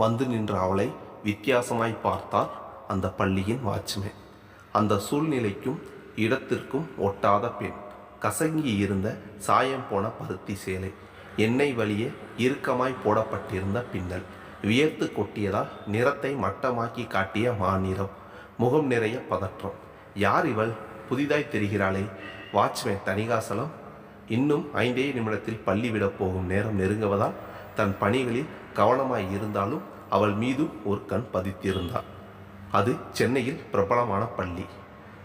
வந்து நின்ற அவளை வித்தியாசமாய் பார்த்தார் அந்த பள்ளியின் வாட்ச்மேன். அந்த சூழ்நிலைக்கும் இடத்திற்கும் ஒட்டாத பெண். கசங்கி இருந்த சாயம் போன பருத்தி சேலை. எண்ணெய் வழியே இறுக்கமாய் போடப்பட்டிருந்த பின்னல். வியர்த்து கொட்டியதால் நிறத்தை மட்டமாக்கி காட்டிய மாநிறம். முகம் நிறைய பதற்றம். யார் இவள்? புதிதாய் தெரிகிறாளே. வாட்ச்மேன் தணிகாசலம் இன்னும் ஐந்தே நிமிடத்தில் பள்ளி விடப் போகும் நேரம் நெருங்குவதால் தன் பணிகளில் கவனமாய் இருந்தாலும் அவள் மீதும் ஒரு கண் பதித்திருந்தாள். அது சென்னையில் பிரபலமான பள்ளி.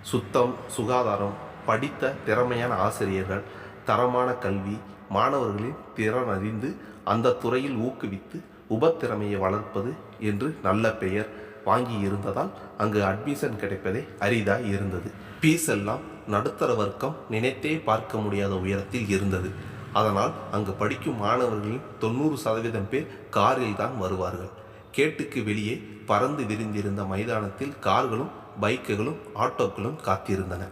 சுத்தம் சுகாதாரம் படித்த திறமையான ஆசிரியர்கள் தரமான கல்வி மாணவர்களின் திறன் அறிந்து அந்த துறையில் ஊக்குவித்து உபத்திறமையை வளர்ப்பது என்று நல்ல பெயர் வாங்கி இருந்ததால் அங்கு அட்மிஷன் கிடைப்பதே அரிதாய் இருந்தது. பீஸ் எல்லாம் நடுத்தர வர்க்கம் நினைத்தே பார்க்க முடியாத உயரத்தில் இருந்தது. அதனால் அங்கு படிக்கும் மாணவர்களின் தொண்ணூறு சதவீதம் பேர் காரில் தான் வருவார்கள். கேட்டுக்கு வெளியே பறந்து விரிந்திருந்த மைதானத்தில் கார்களும் பைக்குகளும் ஆட்டோக்களும் காத்திருந்தன.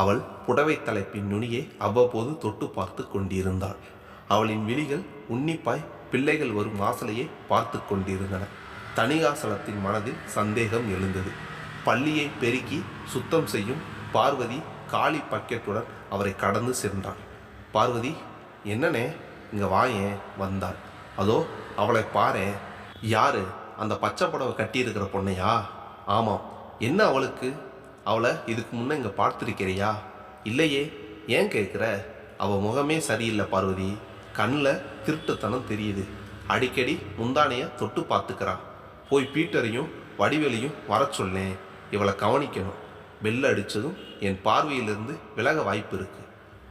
அவள் புடவை தலைப்பின் நுனியை அவ்வப்போது தொட்டு பார்த்து கொண்டிருந்தாள். அவளின் விழிகள் உன்னிப்பாய் பிள்ளைகள் வரும் வாசலையே பார்த்து கொண்டிருந்தன. தணிகாசலத்தின் மனதில் சந்தேகம் எழுந்தது. பள்ளியை பெருக்கி சுத்தம் செய்யும் பார்வதி காலி பக்கெட்டுடன் அவரை கடந்து சென்றாள். பார்வதி என்னனே? இங்கே வாயேன் வந்தாள். அதோ அவளை பாரு யாரு? அந்த பச்சை புடவை கட்டியிருக்கிற பொண்ணையா? ஆமாம். என்ன அவளுக்கு? அவளை இதுக்கு முன்னே இங்கே பார்த்துருக்கிறியா? இல்லையே. ஏன் கேட்குற? அவள் முகமே சரியில்லை பார்வதி. கண்ணில் திருட்டுத்தனம் தெரியுது. அடிக்கடி முந்தானைய தொட்டு பார்த்துக்கிறா. போய் பீட்டரையும் வடிவேலையும் வர சொல்லேன் இவளை கவனிக்கணும். பெல் அடித்ததும் என் பார்வையிலிருந்து விலக வாய்ப்பு இருக்குது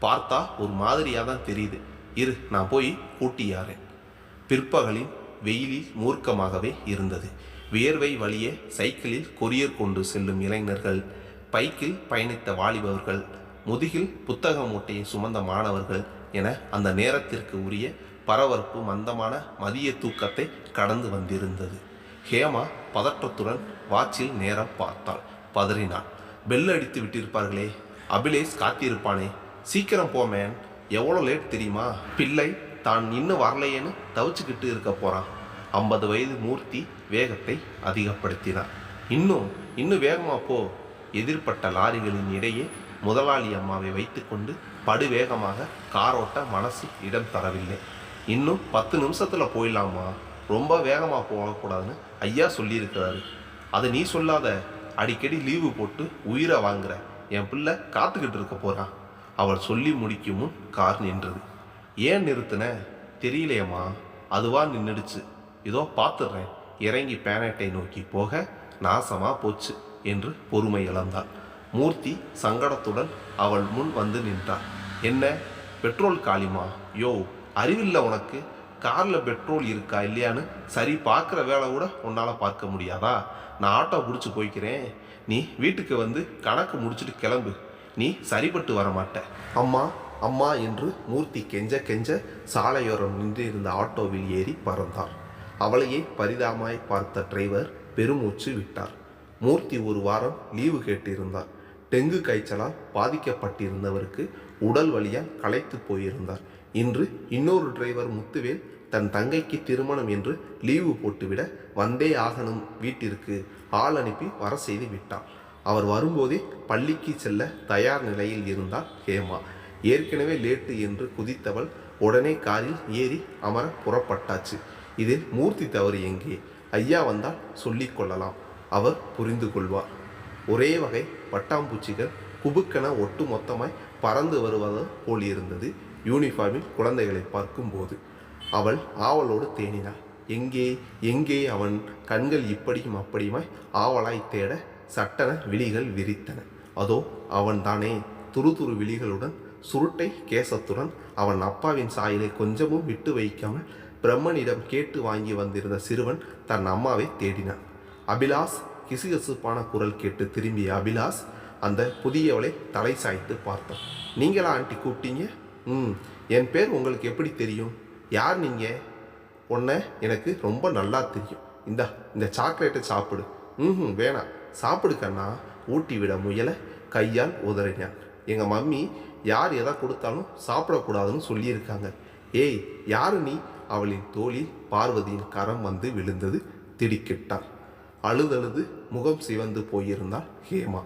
பார்த்தா ஒரு மாதிரியாக தான் தெரியுது. இரு நான் போய் கூட்டியாரேன் பிற்பகலின் வெயிலில் மூர்க்கமாகவே இருந்தது. வியர்வை வழியே சைக்கிளில் கொரியர் கொண்டு செல்லும் இளைஞர்கள் பைக்கில் பயணித்த வாலிபவர்கள் முதுகில் புத்தக மூட்டையை சுமந்த மாணவர்கள் என அந்த நேரத்திற்கு உரிய பரபரப்பு மந்தமான மதிய தூக்கத்தை கடந்து வந்திருந்தது. ஹேமா பதற்றத்துடன் வாட்சில் நேரம் பார்த்தாள். பதறினாள். பெல் அடித்து விட்டிருப்பார்களே. அபிலேஷ் காத்திருப்பானே. சீக்கிரம் போமேன் எவ்வளோ லேட் தெரியுமா? பிள்ளை தான் இன்னும் வரலையேன்னு தவிச்சுக்கிட்டு இருக்க போகிறான் ஐம்பது வயது மூர்த்தி வேகத்தை அதிகப்படுத்தினார் இன்னும் இன்னும் வேகமாக போ. எதிர்ப்பட்ட லாரிகளின் இடையே முதலாளி அம்மாவை வைத்துக்கொண்டு படுவேகமாக காரோட்ட மனசு இடம் தரவில்லை. இன்னும் பத்து நிமிஷத்தில் போயிடலாமா? ரொம்ப வேகமாக போகக்கூடாதுன்னு ஐயா சொல்லியிருக்கிறாரு. அதை நீ சொல்லாத. அடிக்கடி லீவு போட்டு உயிரை வாங்குற. என் பிள்ளை காத்துக்கிட்டு இருக்க போகிறான் அவள் சொல்லி முடிக்கும் முன் கார் நின்றது. ஏன் நிறுத்தின? தெரியலையம்மா. அதுவா நின்றுடுச்சு இதோ பார்த்துடுறேன் இறங்கி பேனட்டை நோக்கி போக நாசமா போச்சு என்று பொறுமை இழந்தாள். மூர்த்தி சங்கடத்துடன் அவள் முன் வந்து நின்றாள். என்ன? பெட்ரோல் காலிமா? யோ அறிவில்லை உனக்கு. காரில் பெட்ரோல் இருக்கா இல்லையான்னு சரி பார்க்குற வேலை கூட உன்னால் பார்க்க முடியாதா? நான் ஆட்டோ பிடிச்சி போய்க்கிறேன். நீ வீட்டுக்கு வந்து கணக்கு முடிச்சுட்டு கிளம்பு. நீ சரிப்பட்டு வர மாட்ட அம்மா அம்மா என்று மூர்த்தி கெஞ்ச கெஞ்ச சாலையோரம் நின்று இருந்த ஆட்டோவில் ஏறி பறந்தார். அவளையே பரிதாமாய் பார்த்த டிரைவர் பெருமூச்சு விட்டார். மூர்த்தி ஒரு வாரம் லீவு கேட்டிருந்தார். டெங்கு காய்ச்சலால் பாதிக்கப்பட்டிருந்தவருக்கு உடல் வழியால் களைத்து போயிருந்தார். இன்று இன்னொரு டிரைவர் முத்துவேல் தன் தங்கைக்கு திருமணம் என்று லீவு போட்டுவிட வந்தே ஆகணும் வீட்டிற்கு ஆள் அனுப்பி வர செய்து விட்டார். அவர் வரும்போதே பள்ளிக்கு செல்ல தயார் நிலையில் இருந்தார் ஹேமா. ஏற்கனவே லேட்டு என்று குதித்தவள் உடனே காரில் ஏறி அமர புறப்பட்டாச்சு. இதில் மூர்த்தி தவறு எங்கே? ஐயா வந்தால் சொல்லிக் கொள்ளலாம். அவர் புரிந்து கொள்வார். ஒரே வகை பட்டாம்பூச்சிகள் குபுக்கென ஒட்டு மொத்தமாய் பறந்து வருவது போல் இருந்தது யூனிஃபார்மில் குழந்தைகளை பார்க்கும்போது. அவள் ஆவலோடு தேனினாள். எங்கே? எங்கே? அவன் கண்கள் இப்படியும் அப்படியுமாய் ஆவலாய் தேட சட்டன விழிகள் விரித்தன. அதோ அவன்தானே துரு துரு விழிகளுடன் சுருட்டை கேசத்துடன் அவன் அப்பாவின் சாயலை கொஞ்சமும் விட்டு வைக்காமல் பிரம்மனிடம் கேட்டு வாங்கி வந்திருந்த சிறுவன் தன் அம்மாவை தேடினான். அபிலாஸ் கிசுகிசுப்பான குரல் கேட்டு திரும்பிய அபிலாஸ் அந்த புதியவளை தலை சாய்த்து பார்த்தான். நீங்களா ஆண்டி கூப்பிட்டீங்க? ம் என் பேர் உங்களுக்கு எப்படி தெரியும்? யார் நீங்கள் உன்னை எனக்கு ரொம்ப நல்லா தெரியும். இந்தா இந்த சாக்லேட்டை சாப்பிடு. ம் வேணாம். சாப்பிடு கண்ணா ஊட்டி விட முயல கையால் உதறினான் எங்கள் மம்மி யார் எதை கொடுத்தாலும் சாப்பிடக்கூடாதுன்னு சொல்லியிருக்காங்க. ஏய் யாரு நீ? அவளின் தோளில் பார்வதியின் கரம் வந்து விழுந்தது திடுக்கிட்டார். அழுதழுது முகம் சிவந்து போயிருந்தாள் ஹேமா.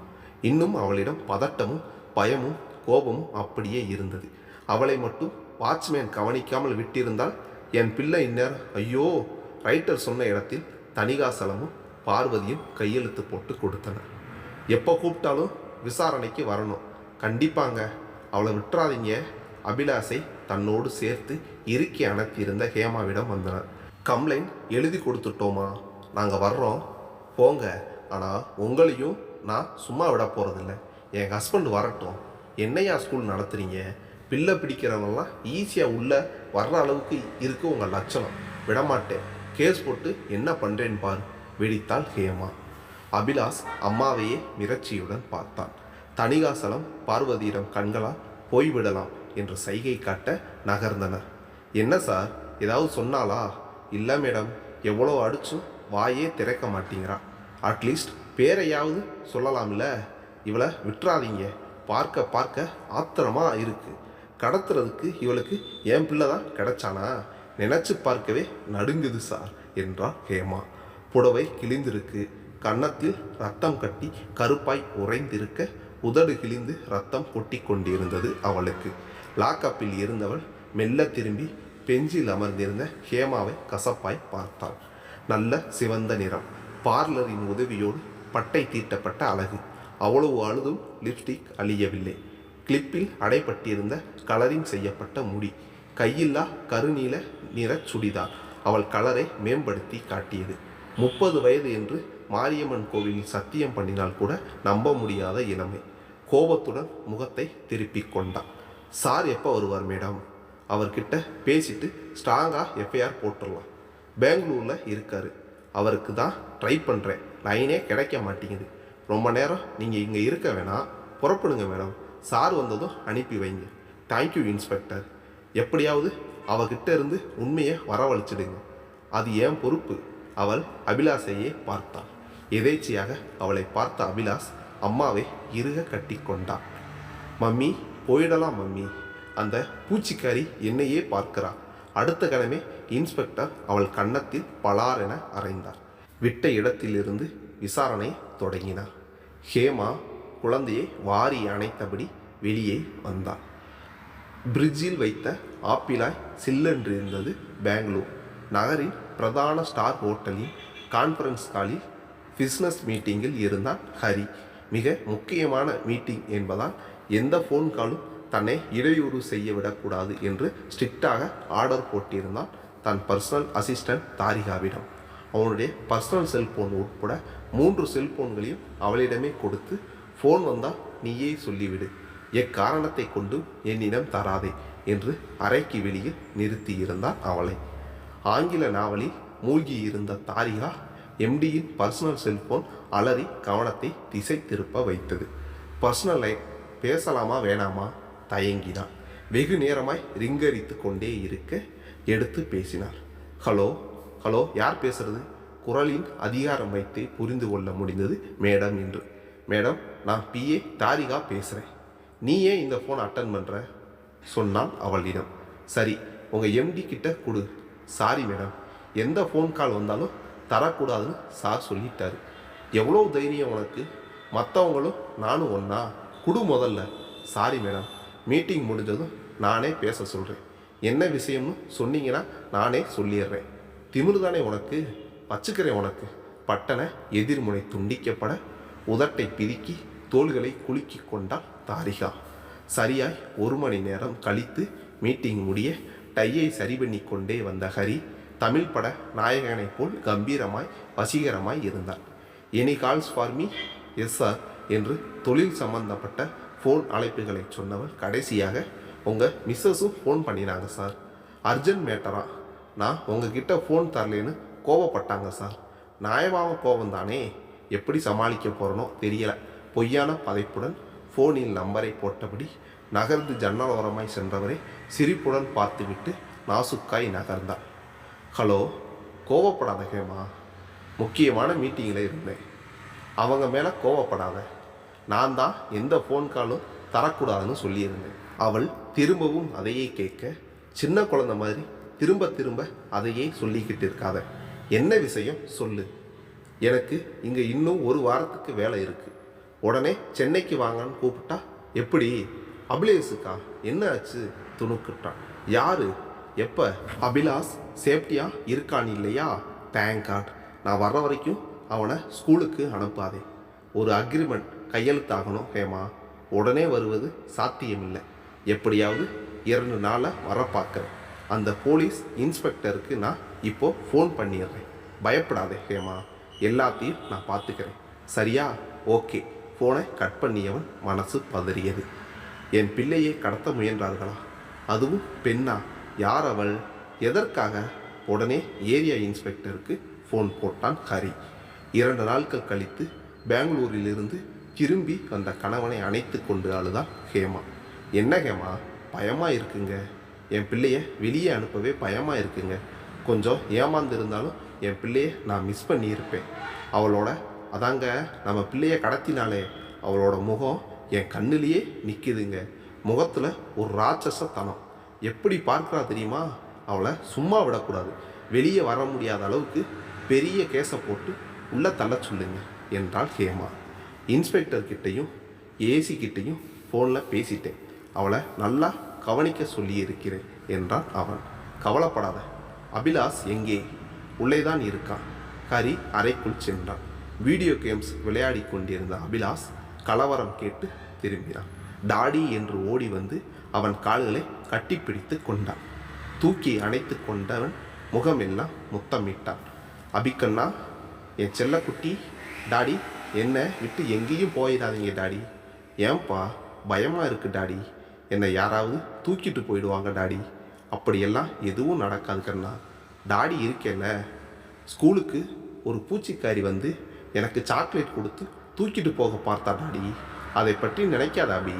இன்னும் அவளிடம் பதட்டமும் பயமும் கோபமும் அப்படியே இருந்தது. அவளை மட்டும் வாட்ச்மேன் கவனிக்காமல் விட்டிருந்தால் என் பிள்ளை இந்நேரம் ஐயோ ரைட்டர் சொன்ன இடத்தில் தணிகாசலமும் பார்வதியும் கையெழுத்து போட்டு கொடுத்தனர். எப்போ கூப்பிட்டாலும் விசாரணைக்கு வரணும். கண்டிப்பாங்க. அவளை விட்டுறாதீங்க. அபிலாஷை தன்னோடு சேர்த்து இறுக்கி அனுப்பியிருந்த ஹேமாவிடம் வந்தனர். கம்ப்ளைண்ட் எழுதி கொடுத்துட்டோமா? நாங்கள் வர்றோம். போங்க. ஆனால் உங்களையும் நான் சும்மா விட போகிறதில்ல என் ஹஸ்பண்ட் வரட்டும். என்னையா ஸ்கூல் நடத்துறீங்க? பிள்ளை பிடிக்கிறவங்களாம் ஈஸியாக உள்ளே வர்ற அளவுக்கு இருக்குது உங்கள் லட்சணம். விடமாட்டேன். கேஸ் போட்டு என்ன பண்ணுறேன்னு பாரு. வெடித்தாள் ஹேமா. அபிலாஷ் அம்மாவையே மிரட்சியுடன் பார்த்தான். தணிகாசலம் பார்வதியிடம் கண்களால் போய்விடலாம் என்று சைகை காட்ட நகர்ந்தனர். என்ன சார்? ஏதாவது சொன்னாலா இல்லை மேடம். எவ்வளோ அடிச்சும் வாயே திறக்க மாட்டேங்கிறா. அட்லீஸ்ட் பேரையாவது சொல்லலாம்ல. இவளை விட்டுறாதீங்க. பார்க்க பார்க்க ஆத்திரமா இருக்குது கடத்துறதுக்கு இவளுக்கு என் பிள்ளை தான் கிடைச்சானா? நினச்சி பார்க்கவே நடுங்குது சார் என்றார் ஹேமா. புடவை கிழிந்திருக்கு. கன்னத்தில் ரத்தம் கட்டி கருப்பாய் உறைந்திருக்க உதடு கிழிந்து ரத்தம் கொட்டி கொண்டிருந்தது அவளுக்கு. லாக்கப்பில் இருந்தவள் மெல்ல திரும்பி பெஞ்சில் அமர்ந்திருந்த ஹேமாவை கசப்பாய் பார்த்தாள். நல்ல சிவந்த நிறம். பார்லரின் உதவியோடு பட்டை தீட்டப்பட்ட அழகு. அவ்வளவு அழுதும் லிப்ஸ்டிக் அழியவில்லை. கிளிப்பில் அடைப்பட்டிருந்த கலரிங் செய்யப்பட்ட முடி. கையில்லா கருநீல நிற சுடிதார். அவள் கலரை மேம்படுத்தி காட்டியது. முப்பது வயது என்று மாரியம்மன் கோவிலில் சத்தியம் பண்ணினால் கூட நம்ப முடியாத இளமை. கோபத்துடன் முகத்தை திருப்பிக் கொண்டான். சார் எப்போ வருவார் மேடம்? அவர்கிட்ட பேசிட்டு ஸ்ட்ராங்காக எஃப்ஐஆர் போட்டுடலாம். பெங்களூரில் இருக்காரு. அவருக்கு தான் ட்ரை பண்ணுறேன் லைனே கிடைக்க மாட்டேங்குது. ரொம்ப நேரம் நீங்கள் இங்கே இருக்க வேணாம். புறப்படுங்க மேடம். சார் வந்ததும் அனுப்பி வைங்க. தேங்க்யூ இன்ஸ்பெக்டர் எப்படியாவது அவகிட்ட இருந்து உண்மையை வரவழைச்சிடுங்க. அது ஏன் பொறுப்பு? அவள் அபிலாஷையே பார்த்தாள். எதேச்சியாக அவளை பார்த்த அபிலாஷ் அம்மாவை இறுக கட்டி கொண்டான் மம்மி போயிடலாம் மம்மி. அந்த பூச்சிக்காரி என்னையே பார்க்கிறா. அடுத்த கணமே இன்ஸ்பெக்டர் அவள் கன்னத்தில் பலாரென அறைந்தார். விட்ட இடத்திலிருந்து விசாரணை தொடங்கினார். ஹேமா குழந்தையை வாரி அணைத்தபடி வெளியே வந்தாள். பிரிட்ஜில் வைத்த ஆப்பிளாய் சில்லென்று இருந்தது பெங்களூர். நகரின் பிரதான ஸ்டார் ஹோட்டலின் கான்ஃபரன்ஸ் ஹாலில் பிஸ்னஸ் மீட்டிங்கில் இருந்தான் ஹரி. மிக முக்கியமான மீட்டிங் என்பதால் எந்த ஃபோன் காலும் தன்னை இடையூறு செய்ய விடக்கூடாது என்று ஸ்ட்ரிக்டாக ஆர்டர் போட்டிருந்தான் தன் பர்சனல் அசிஸ்டன்ட் தாரிகாவிடம். அவனுடைய பர்சனல் செல்போன் உட்பட மூன்று செல்போன்களையும் அவளிடமே கொடுத்து ஃபோன் வந்தால் நீயே சொல்லிவிடு. எக்காரணத்தை கொண்டும் என்னிடம் தராதே என்று அறைக்கு வெளியில் நிறுத்தியிருந்தான் அவளை. ஆங்கில நாவலில் மூழ்கி இருந்த தாரிகா எம்டியின் பர்சனல் செல்போன் அலறி கவனத்தை திசை திருப்ப வைத்தது பர்சனலை பேசலாமா வேணாமா? தயங்கினான். வெகு நேரமாய் ரிங்கரித்து கொண்டே இருக்க எடுத்து பேசினார். ஹலோ ஹலோ யார் பேசுறது? குரலின் அதிகாரம் வைத்து புரிந்து கொள்ள முடிந்தது மேடம் என்று. மேடம் நான் பிஏ தாரிகா பேசுகிறேன் நீ ஏன் இந்த ஃபோன் அட்டன் பண்ணுற சொன்னான் அவளிடம். சரி உங்கள் எம்டி கிட்ட கொடு. சாரி மேடம் எந்த ஃபோன் கால் வந்தாலும் தரக்கூடாதுன்னு சார் சொல்லிட்டார். எவ்வளோ தைரியம் உனக்கு? மற்றவங்களும் நானும் ஒன்றா குடு முதல்ல. சாரி மேடம் மீட்டிங் முடிஞ்சதும் நானே பேச சொல்கிறேன் என்ன விஷயம்னு சொன்னீங்கன்னா நானே சொல்லிடுறேன். திமிரு தானே உனக்கு? வச்சுக்கிறேன் உனக்கு. பட்டனை எதிர்முனை துண்டிக்கப்பட உதட்டை பிதுக்கி தோள்களை குலுக்கி கொண்டாள் தாரிகா. சரியாய் ஒரு மணி நேரம் கழித்து மீட்டிங் முடிய டையை சரி பண்ணி கொண்டே வந்த ஹரி தமிழ் பட நாயகனைப் போல் கம்பீரமாய் வசீகரமாய் இருந்தார் any calls for me yes sir என்று தொழில் சம்பந்தப்பட்ட ஃபோன் அழைப்புகளை சொன்னவர் கடைசியாக உங்கள் மிஸ்ஸஸும் ஃபோன் பண்ணினாங்க சார். அர்ஜென்ட் மேட்டரா? நான் உங்ககிட்ட ஃபோன் தரலேன்னு கோவப்பட்டாங்க சார். நியாயமாக கோபம் தானே? எப்படி சமாளிக்க போகிறனோ தெரியல. பொய்யான பதைப்புடன் ஃபோனில் நம்பரை போட்டபடி நகர்ந்து ஜன்னல் ஓரமாய் சென்றவரை சிரிப்புடன் பார்த்துவிட்டு நாசுக்காய் நகர்ந்தார் ஹலோ கோவப்படாத ஹேமா. முக்கியமான மீட்டிங்கில் இருந்தேன் அவங்க மேலே கோவப்படாத. நான் தான் எந்த ஃபோன் காலும் தரக்கூடாதுன்னு சொல்லியிருந்தேன். அவள் திரும்பவும் அதையே கேட்க சின்ன குழந்தை மாதிரி திரும்ப திரும்ப அதையே சொல்லிக்கிட்டு இருக்காத. என்ன விஷயம்? சொல்லு. எனக்கு இங்கே இன்னும் ஒரு வாரத்துக்கு வேலை இருக்குது உடனே சென்னைக்கு வாங்கன்னு கூப்பிட்டா எப்படி? அபிலேஷுக்கா என்ன ஆச்சு துணுக்குட்டான். யாரு? எப்போ? அபிலாஷ் சேஃப்டியாக இருக்கான் இல்லையா? தேங்க் காட் நான் வர்ற வரைக்கும் அவனை ஸ்கூலுக்கு அனுப்பாதே. ஒரு அக்ரிமெண்ட் கையெழுத்தாகணும் ஹேமா. உடனே வருவது சாத்தியமில்லை. எப்படியாவது இரண்டு நாளாக வர பார்க்குறேன். அந்த போலீஸ் இன்ஸ்பெக்டருக்கு நான் இப்போ ஃபோன் பண்ணிடுறேன். பயப்படாதே ஹேமா. எல்லாத்தையும் நான் பார்த்துக்கிறேன். சரியா? ஓகே. ஃபோனை கட் பண்ணியவன் மனசு பதறியது. என் பிள்ளையை கடத்த முயன்றார்களா? அதுவும் பெண்ணா? யார் அவள்? எதற்காக? உடனே ஏரியா இன்ஸ்பெக்டருக்கு ஃபோன் போட்டான் ஹரி. இரண்டு நாட்கள் கழித்து பெங்களூரிலிருந்து திரும்பி வந்த கணவனை அணைத்து கொண்டு அழுதான் ஹேமா. என்ன ஹேமா? பயமாக இருக்குங்க. என் பிள்ளைய வெளியே அனுப்பவே பயமாக இருக்குங்க. கொஞ்சம் ஏமாந்து இருந்தாலும் என் பிள்ளையை நான் மிஸ் பண்ணியிருப்பேன். அவளோட அதாங்க நம்ம பிள்ளையை கடத்தினாலே அவளோட முகம் என் கண்ணிலேயே நிற்கிதுங்க முகத்தில் ஒரு ராட்சசத்தனம். எப்படி பார்க்குறா தெரியுமா? அவளை சும்மா விடக்கூடாது. வெளியே வர முடியாத அளவுக்கு பெரிய கேஸை போட்டு உள்ளே தள்ள சொல்லுங்க என்றாள் ஹேமா. இன்ஸ்பெக்டர் கிட்டேயும் ஏசி கிட்டேயும் ஃபோனில் பேசிட்டேன். அவளை நல்லா கவனிக்க சொல்லியிருக்கிறேன் என்றான் அவன். கவலைப்படாத அபிலாஷ் எங்கே? உள்ளே தான் இருக்கான். ஹரி அறைக்குள் சென்றான். வீடியோ கேம்ஸ் விளையாடி கொண்டிருந்த அபிலாஷ் கலவரம் கேட்டு திரும்பினான். டாடி என்று ஓடி வந்து அவன் கால்களை கட்டிப்பிடித்து கொண்டான். தூக்கி அணைத்து கொண்டவன் முகமெல்லாம் முத்தமிட்டான். அபிக்கண்ணா என் செல்லக்குட்டி டாடி என்னை விட்டு எங்கேயும் போயிடாதீங்க டாடி. ஏன்பா பயமாக இருக்கு டாடி. என்னை யாராவது தூக்கிட்டு போயிடுவாங்க டாடி. அப்படியெல்லாம் எதுவும் நடக்காது கண்ணா. டாடி இருக்கேல்ல ஸ்கூலுக்கு ஒரு பூச்சிக்காரி வந்து எனக்கு சாக்லேட் கொடுத்து தூக்கிட்டு போக பார்த்தா டாடி அதை பற்றி நினைக்காத அபி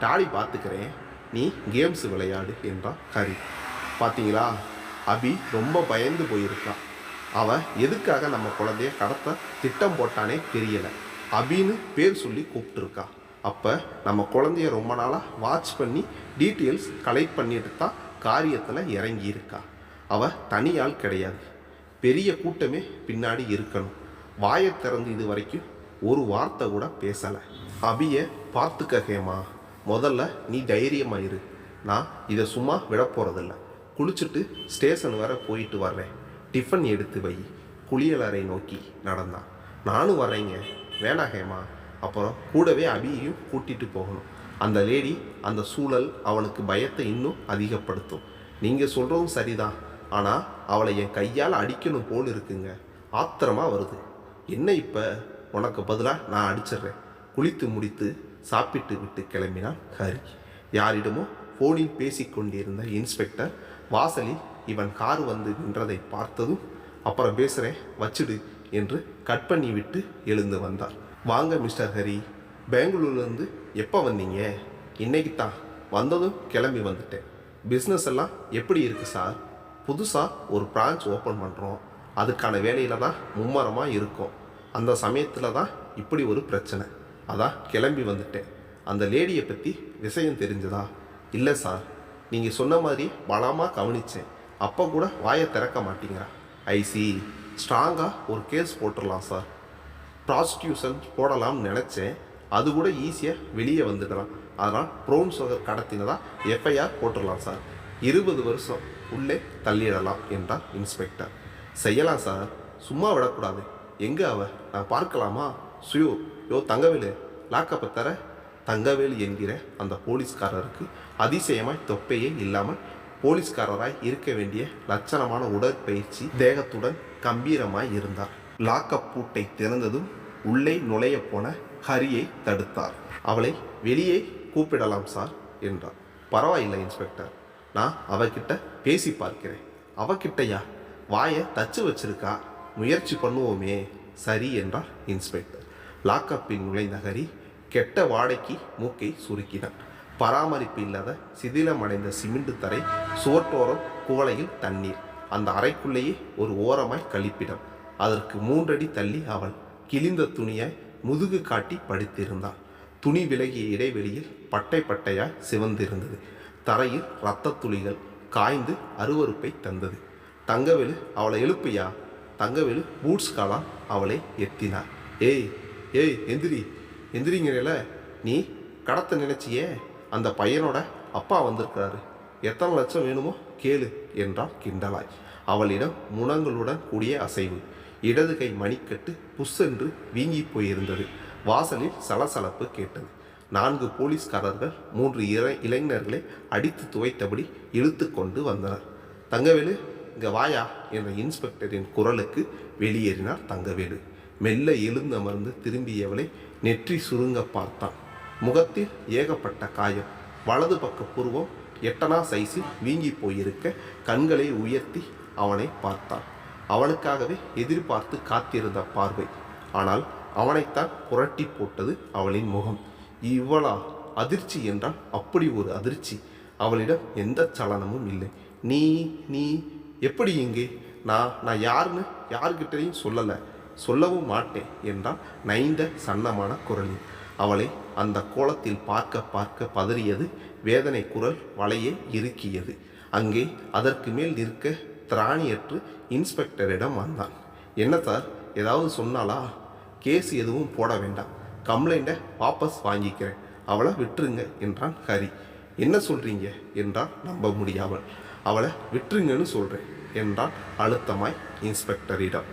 டாடி பார்த்துக்கிறேன் நீ கேம்ஸ் விளையாடு என்றான் ஹரி. பார்த்தீங்களா அபி ரொம்ப பயந்து போயிருக்கான் அவன் எதுக்காக நம்ம குழந்தைய கடத்த திட்டம் போட்டானே தெரியலை. அபின்னு பேர் சொல்லி கூப்பிட்டுருக்கா. அப்போ நம்ம குழந்தைய ரொம்ப நாளாக வாட்ச் பண்ணி டீட்டெயில்ஸ் கலெக்ட் பண்ணிட்டு தான் காரியத்தில் இறங்கி அவள் தனியால் தனியாள் கிடையாது. பெரிய கூட்டமே பின்னாடி இருக்கணும். வாயை திறந்து இது வரைக்கும் ஒரு வார்த்தை கூட பேசலை. அபிய பார்த்துக்க ஹேமா முதல்ல நீ தைரியமாக இரு. நான் இதை சும்மா விட போகிறதில்ல குளிச்சுட்டு ஸ்டேஷன் வர போயிட்டு வர்றேன். டிஃபன் எடுத்து வை. குளியலறை நோக்கி நடந்தான் நானும் வரேங்க வேணா ஹேமா அப்புறம் கூடவே அபியையும் கூட்டிகிட்டு போகணும். அந்த லேடி அந்த சூழல் அவனுக்கு பயத்தை இன்னும் அதிகப்படுத்தும். நீங்கள் சொல்கிறதும் சரிதான் ஆனால் அவளை என் கையால் அடிக்கணும் போல் இருக்குங்க. ஆத்திரமா வருது. என்ன இப்போ? உனக்கு பதிலாக நான் அடிச்சிடுறேன். குளித்து முடித்து சாப்பிட்டு விட்டு கிளம்பினான் ஹரி. யாரிடமோ ஃபோனில் பேசிக்கொண்டிருந்த இன்ஸ்பெக்டர் வாசலில் இவன் கார் வந்து நின்றதை பார்த்ததும் அப்புறம் பேசுகிறேன் வச்சுடு என்று கட் பண்ணி விட்டு எழுந்து வந்தார். வாங்க மிஸ்டர் ஹரி. பெங்களூர்லேருந்து எப்போ வந்தீங்க? இன்னைக்கு தான். வந்ததும் கிளம்பி வந்துட்டேன். பிஸ்னஸ் எல்லாம் எப்படி இருக்குது சார் புதுசாக ஒரு பிரான்ச் ஓப்பன் பண்ணுறோம் அதுக்கான வேலையில் தான் மும்மரமாக இருக்கும். அந்த சமயத்தில் தான் இப்படி ஒரு பிரச்சனை. அதான் கிளம்பி வந்துட்டேன். அந்த லேடியை பற்றி விஷயம் தெரிஞ்சதா? இல்லை சார் நீங்கள் சொன்ன மாதிரி பலமாக கவனித்தேன் அப்போ கூட வாயை திறக்க மாட்டீங்க ஐசி ஸ்ட்ராங்காக ஒரு கேஸ் போட்டுடலாம் சார். ப்ராஸ்டியூஷன் போடலாம்னு நினச்சேன். அது கூட ஈஸியாக வெளியே வந்துடலாம் அதனால் ப்ரௌன் சுகர் கடத்தினதா எஃப்ஐஆர் போட்டுடலாம் சார். இருபது வருஷம் உள்ளே தள்ளிடலாம் என்றார் இன்ஸ்பெக்டர் செய்யலாம் சார். சும்மா விடக்கூடாது. எங்கே அவ? நான் பார்க்கலாமா? சுயோ யோ தங்கவேலு லாக்கப்பை தர தங்கவேலு என்கிற அந்த போலீஸ்காரருக்கு அதிசயமாய் தொப்பையே இல்லாமல் போலீஸ்காரராய் இருக்க வேண்டிய லட்சணமான உடற்பயிற்சி தேகத்துடன் கம்பீரமாய் இருந்தார். லாக்கப் பூட்டை திறந்ததும் உள்ளே நுழைய போன ஹரியை தடுத்தார். அவளை வெளியே கூப்பிடலாம் சார் என்றார். பரவாயில்லை இன்ஸ்பெக்டர். நான் அவகிட்ட பேசி பார்க்கிறேன். அவகிட்டையா? வாயை தச்சு வச்சிருக்கா? முயற்சி பண்ணுவோமே சரி என்றார் இன்ஸ்பெக்டர் லாக்கப்பில் நுழைந்த ஹரி கெட்ட வாடைக்கு மூக்கை சுருக்கினான். பராமரிப்பு இல்லாத சிதிலமடைந்த சிமெண்ட் தரை சுவற்றோரம் குவளையில் தண்ணீர். அந்த அறைக்குள்ளேயே ஒரு ஓரமாய் கழிப்பிடம். அதற்கு மூன்றடி தள்ளி அவள் கிழிந்த துணியாய் முதுகு காட்டி படுத்திருந்தாள். துணி விலகிய இடைவெளியில் பட்டை பட்டையாய் சிவந்திருந்தது. தரையில் இரத்த துளிகள் காய்ந்து அருவருப்பை தந்தது. தங்கவேலு அவளை எழுப்பியா? தங்கவேலு பூட்ஸ் காலால் அவளை எத்தினார். ஏய் ஏய் எந்திரி எந்திரிங்கிறல. நீ கடத்த நினைச்சியே? அந்த பையனோட அப்பா வந்திருக்கிறாரு. எத்தனை லட்சம் வேணுமோ கேளு என்றார் கிண்டலாய். அவளிடம் முனங்களுடன் கூடிய அசைவு. இடது கை மணிக்கட்டு புஷ்ஷென்று வீங்கி போயிருந்தது. வாசலில் சலசலப்பு கேட்டது. நான்கு போலீஸ்காரர்கள் மூன்று இள இளைஞர்களை அடித்து துவைத்தபடி இழுத்து கொண்டு வந்தனர். தங்கவேலு இங்க வாயா என்ற இன்ஸ்பெக்டரின் குரலுக்கு வெளியேறினார் தங்கவேலு. மெல்ல எழுந்து அமர்ந்து திரும்பியவளை நெற்றி சுருங்க பார்த்தான். முகத்தில் ஏகப்பட்ட காயம். வலது பக்க புருவம் எட்டனா சைஸில் வீங்கி போயிருக்க கண்களை உயர்த்தி அவனை பார்த்தான். அவனுக்காகவே எதிர்பார்த்து காத்திருந்த பார்வை. ஆனால் அவனைத்தான் புரட்டி போட்டது அவளின் முகம். இவ்வளா அதிர்ச்சி என்றால் அப்படி ஒரு அதிர்ச்சி. அவளிடம் எந்த சலனமும் இல்லை. நீ நீ எப்படி இங்கே? நான் நான் யாருன்னு யார்கிட்டையும் சொல்லலை. சொல்லவும் மாட்டேன் என்றால் நைந்த சன்னமான குரலில். அவளை அந்த கோலத்தில் பார்க்க பார்க்க பதறியது. வேதனை குரல் வலையை இறுக்கியது. அங்கே அதற்கு மேல் நிற்க திராணியற்று இன்ஸ்பெக்டரிடம் வந்தான். என்ன சார்? ஏதாவது சொன்னாலா கேஸ் எதுவும் போட வேண்டாம். கம்ப்ளைண்ட்டை வாபஸ் வாங்கிக்கிறேன். அவளை விட்டுருங்க என்றான் ஹரி. என்ன சொல்கிறீங்க என்றால் நம்ப முடியாமல் அவளை விட்டுருங்கன்னு சொல்கிறேன் என்றான் அழுத்தமாய் இன்ஸ்பெக்டரிடம்.